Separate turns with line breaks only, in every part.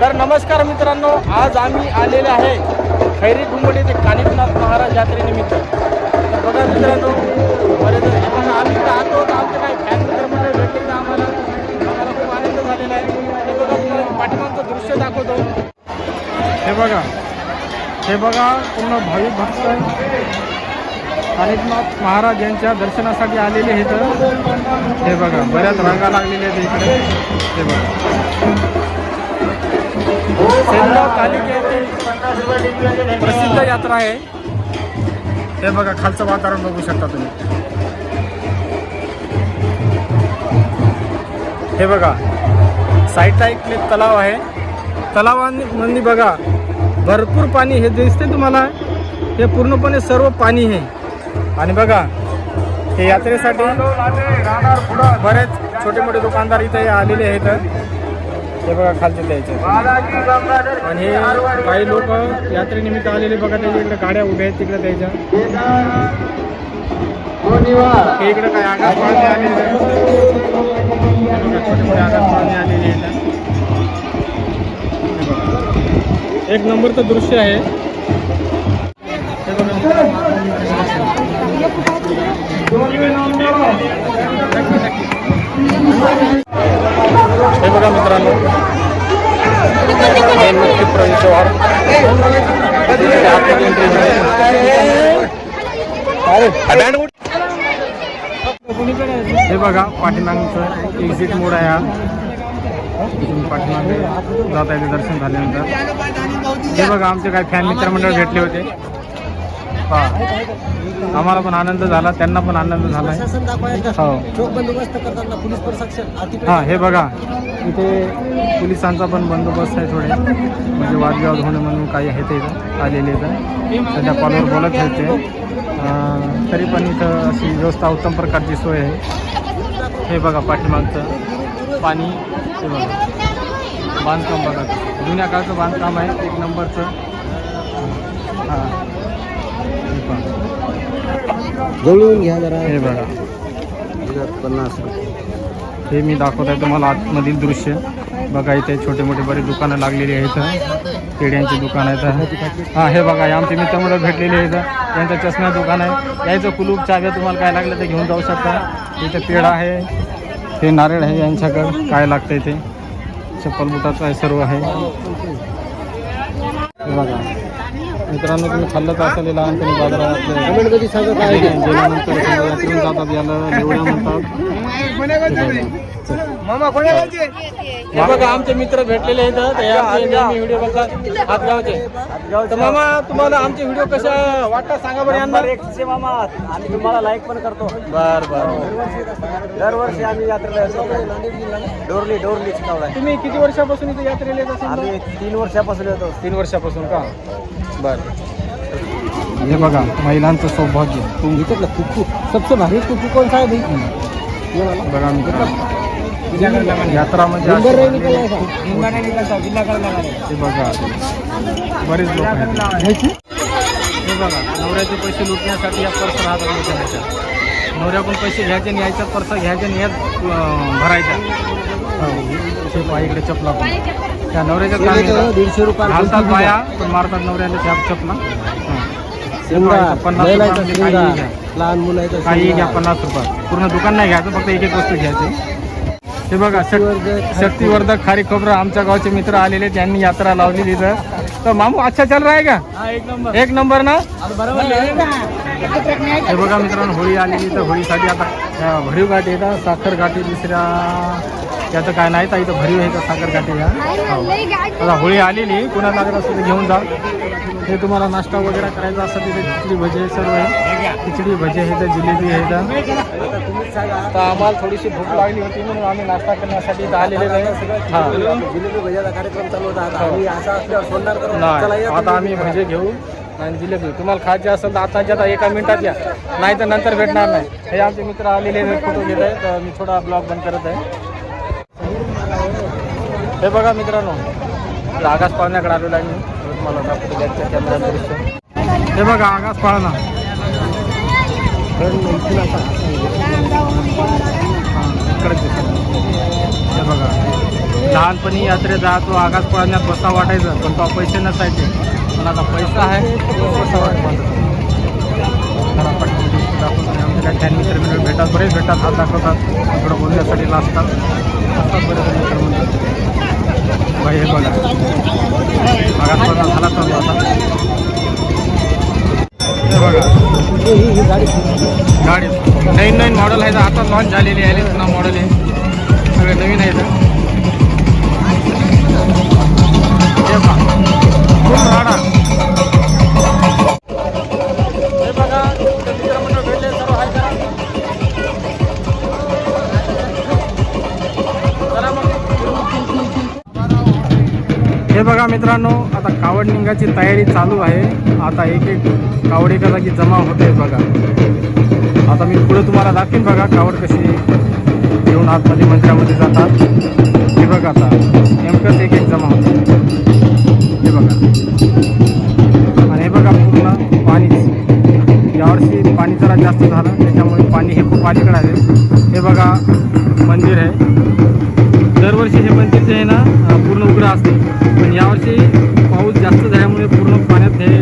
तर नमस्कार मित्रांनो आज आम्ही आलेले आहे खैरी घुमडी ते कानिफनाथ महाराज यात्रेनिमित्त. तर बघा मित्रांनो बरेच पण आम्ही इकडे आलो तर आमचे काही फॅन मित्र भेटले तर आम्हाला आम्हाला खूप आनंद झालेला आहे. हे बघा तुम्हाला पाठीमागचं दृश्य दाखवतो. हे बघा. हे बघा पूर्ण भाविक भक्त कानिफनाथ महाराज यांच्या दर्शनासाठी आलेले हे तर. हे बघा बऱ्याच रांगा लागलेल्या आहेत इकडे. हे बघा. सेनगाव तालुक्यातील प्रसिद्ध यात्रा आहे. हे बघा खालचं वातावरण बघू शकता तुम्ही. हे बघा साईडला एक तलाव आहे. तलावांमध्ये बघा भरपूर पाणी हे दिसते तुम्हाला. हे पूर्णपणे सर्व पाणी आहे. आणि बघा हे यात्रेसाठी बरेच छोटे मोठे दुकानदार इथे आलेले आहेत. हे बघा खालचे द्यायचे आणि हे काही लोक यात्रेनिमित्त आलेले बघा त्याच्या इकडे गाड्या उभ्या आहेत तिकडे द्यायच्या हे इकडे काय आगास पाळणे आलेले आहेत. हे छोटे मोठे आगास पाळणे आलेले आहेत एक नंबरचं दृश्य आहे. हे बघा. बघा मित्रांनो. हे आहे. हे बघा पाठीमागचं एक्झिट मोड आहे हा. पाठीमागे जात आहे ते दर्शन झाल्यानंतर. हे बघा आमचे काही फॅन मित्रमंडळ भेटले होते. आम्हाला पण आनंद झाला त्यांना पण आनंद झाला. हो. हां हे बघा इथे पोलिसांचा पण बंदोबस्त आहे थोडे. म्हणजे वादविवाद होणे म्हणून काही आहेत इथं आलेले इथं. सध्या कॉलवर बोलत होते तरी पण इथं अशी व्यवस्था उत्तम प्रकारची सोय आहे. हे बघा पाठीमागचं. पाणी हे बघा. बांधकाम बघा. जुन्या काळचं बांधकाम आहे एक नंबरचं. हां.
जवळून घ्या जरा.
हे बघा.
पन्नास
हे मी दाखवत आहे तुम्हाला आतमधील दृश्य. बघा इथे छोटे मोठे बरेच दुकानं लागलेली आहेत. पेढ्यांची दुकान आहेत. हां हे बघा आमचे मित्रमंडळ भेटलेले आहेत. त्यांचं चष्म्या दुकान आहे. यायचं कुलूप चाव्या तुम्हाला काय लागलं ते घेऊन जाऊ शकता. इथे पेढा आहे. हे नारळ आहे यांच्याकडं. काय लागतंय ते? चप्पल बुटाचं आहे सर्व आहे. बघा. मित्रांनो तुम्ही खाल्लंच असेल लहानपणी बाजारात जातात याला लेवड्या म्हणतात. हे बघा आमचे मित्र भेटलेले आहेत आमचे नेहमी व्हिडिओ बघतात हातगावचे तर मामा तुम्हाला आमचे व्हिडिओ कशा वाटतात? सांगा बरं यांना.
एकशे मामा. आणि तुम्हाला लाईक पण करतो.
बर बर.
दरवर्षी आम्ही यात्रेला येतो. डोरली डोरली चिकावला
तुम्ही किती वर्षापासून इथे यात्रेला येत असाल?
आम्ही तीन वर्षापासून येतो.
तीन वर्षापासून का? बर. हे बघा महिलांचं सौभाग्य.
तुम इकडलं कुकू सबसे भारी कुकू कौन सा है भाई ये वाला
बघा मित्रांनो. यात्रा म्हणजे हे बघा. बरेच लोक आहेत. हे बघा नवऱ्याचे पैसे लुटण्यासाठी या पर्स राहतात मोठ्या नवऱ्याकडून पैसे घ्यायचे आणि यायचा पर्स घ्यायचे आणि यात अं, भरायचा. हो इकडे चपला पण. त्या नवऱ्याच्या कामी
दीडशे रुपये
घालतात बाया पण मारतात नवऱ्याला त्या चपला. पन्नास
लहान मुलाचं
काही घ्या. पन्नास रुपयात. पूर्ण दुकान नाही घ्यायचं फक्त एक एक वस्तू घ्यायची. हे बघा शक्ती
शक्तिवर्धक
खारी खोबरं आमच्या गावचे मित्र आलेले त्यांनी यात्रा लावलेली इथं. तर मामू अच्छा चल रहा है का
एक नंबर
ना?
बरोबर
हे बघा मित्रांनो होळी आलेली तर होळीसाठी आता भरीव गाठी येतात साखर गाठी दुसऱ्या त्याचं काय नाही तर इथं भरीव आहे तर साखर गाठी ह्या हो. आता होळी आलेली कुणाला लागत असेल घेऊन जा. हे तुम्हाला नाश्ता वगैरे करायचा असेल तिथे खिचडी भजी सर्व आहे. खिचडी भजी आहे तर जिलेबी आहे तर आम्हाला थोडीशी भूक लागली होती म्हणून आम्ही नाश्ता करण्यासाठी इथं आलेले आहे हां.
जिलेबी भज्याचा कार्यक्रम चालू होता. आता आम्ही
भजे घेऊ आणि जिलेबी. तुम्हाला खायचे असेल तर आता आता एका मिनिटात या. नाही तर नंतर भेटणार नाही. हे आमचे मित्र आलेले फोटो घेत आहेत. तर मी थोडा ब्लॉग बंद करत आहे. हे बघा मित्रांनो आकाश पाळण्याकडे आलेलो आहे मी. तुम्हाला दाखवतो बॅगच्या कॅमेरा दृश्य हे बघा आकाश पाळणा.
इथून
हां इकडेच. हे बघा. लहानपणी यात्रेत जातो आगास पाळण्यात बसा वाटायचं पण तो पैसे नसायचे. पण आता पैसा आहे. तो बसा वाट जरा पटकन दिसतो दाखवतो. आमचे काही काही मित्र मित्र भेटतात बरेच भेटतात. हात दाखवतात. थोडं बोलण्यासाठी लाजतात. असतात बरेच मित्र म्हणतात बाई हे बघा. आगास पाळणा झाला तर आता. बघा. गाडी. नवीन नवीन मॉडेल आहे आता लॉन्च झालेली आहे ना मॉडेल आहे सगळे नवीन आहेत. हे बघा मित्रांनो आता कावड निघायची तयारी चालू आहे. आता एक एक कावड एका जागी जमा होते बघा. आता मी पुढे तुम्हाला दाखवीन बघा कावड कशी घेऊन आतमध्ये मंदिरामध्ये जातात. हे बघा आता नेमकंच एक एक जमा होत. हे बघा. आणि हे बघा पूर्ण पाणी. यावर्षी पाणी जरा जास्त झालं त्याच्यामुळे पाणी हे खूप अलीकडे आहे. हे बघा मंदिर आहे. दरवर्षी हे मंदिर जे आहे ना सुद्धा असते. पण यावर्षी पाऊस जास्त झाल्यामुळे पूर्ण पाण्यात हे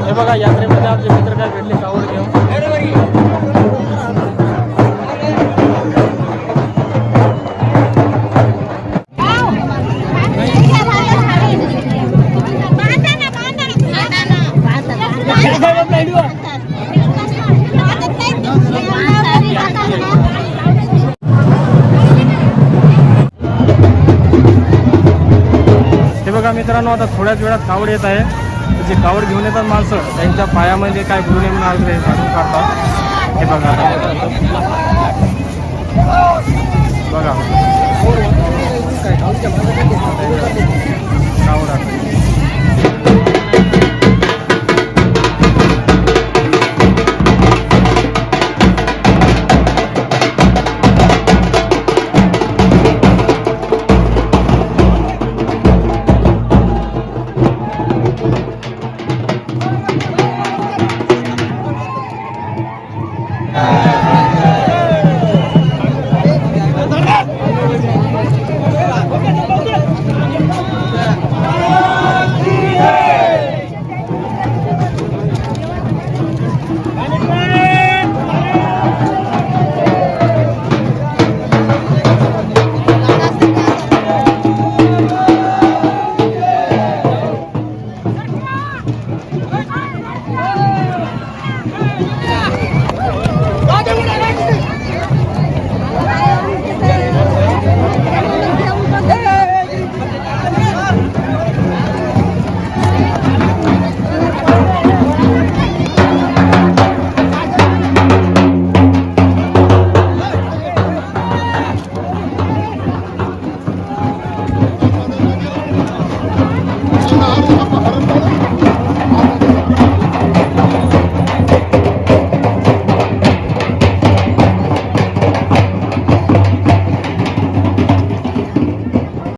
हे बघा यात्रेमध्ये आमचे मित्र काय भेटले? कावड घेऊन हे बघा मित्रांनो आता थोड्याच वेळात कावड येत आहे. जे कावड घेऊन येतात माणसं त्यांच्या पायामध्ये काय गुरुने म्हणून वगैरे काढून काढतात. हे बघा बघा. कावड